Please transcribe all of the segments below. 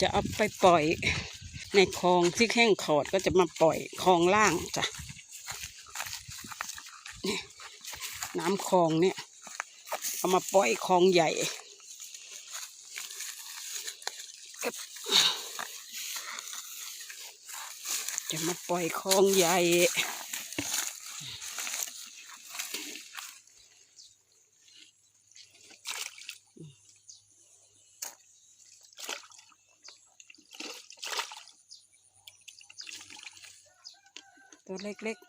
จะเอาไปปล่อยในคลองที่แห้งขอดก็จะมาปล่อยคลองล่างจ้ะน้ำคลองเนี่ย เอามาปล่อยคลองใหญ่จะมาปล่อยคลองใหญ่ ตัวเล็กๆ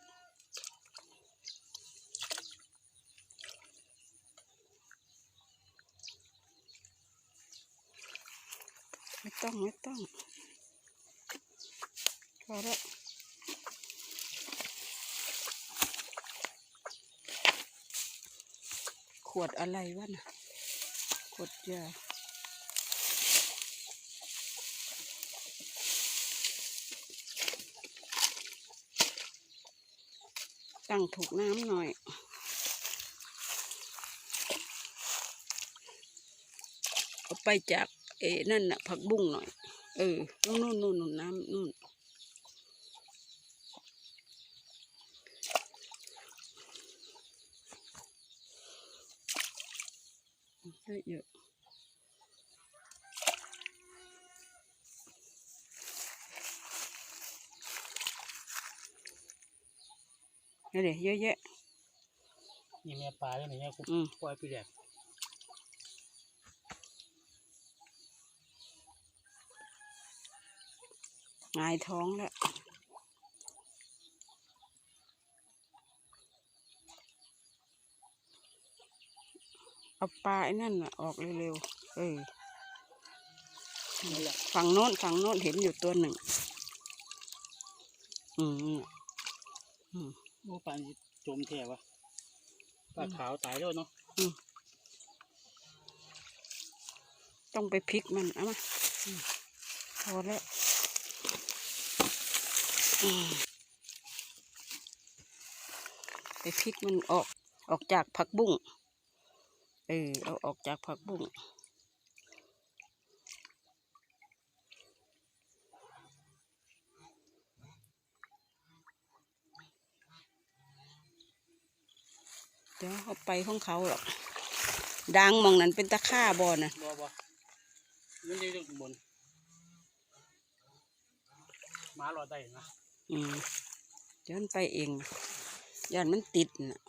ไม่ต้อง ไม่ต้องพอแล้วขวดอะไรวะน่ะขวดยา ตั้งถูกน้ำหน่อย เอาไปจากเอ้นั่นน่ะ ผักบุ้งหน่อย เออนู่นนู่นนู่นนู่นน้ำนู่นเยอะ นี่เดี๋ยวเยอะแยะนี่แม่ปลาแล้วเนี่ยกูอืมปล่อยไปแดกหงายท้องแล้วเอาปลาไอ้นั่นน่ะออกเร็วๆ เออนี่แหละฝั่งโน้นฝั่งโน้นเห็นอยู่ตัวหนึ่ง อืมน่ะอืม โอ้ปลานี่จมแท้วะปลาขาวตายแล้วเนาะต้องไปพลิกมันเอามาอืมพอแล้วอืมไปพลิกมันออกออกจากผักบุ้งเออเอาออกจากผักบุ้ง เดี๋ยวเขาไปของเขาหรอกดังหมองนั้นเป็นตะค่าบอนะบ่บ่มันจะอยู่ข้างบนหมารอดได้นะอืมเดี๋ยวมันไปเองย่านมันติดน่ะบ่ติด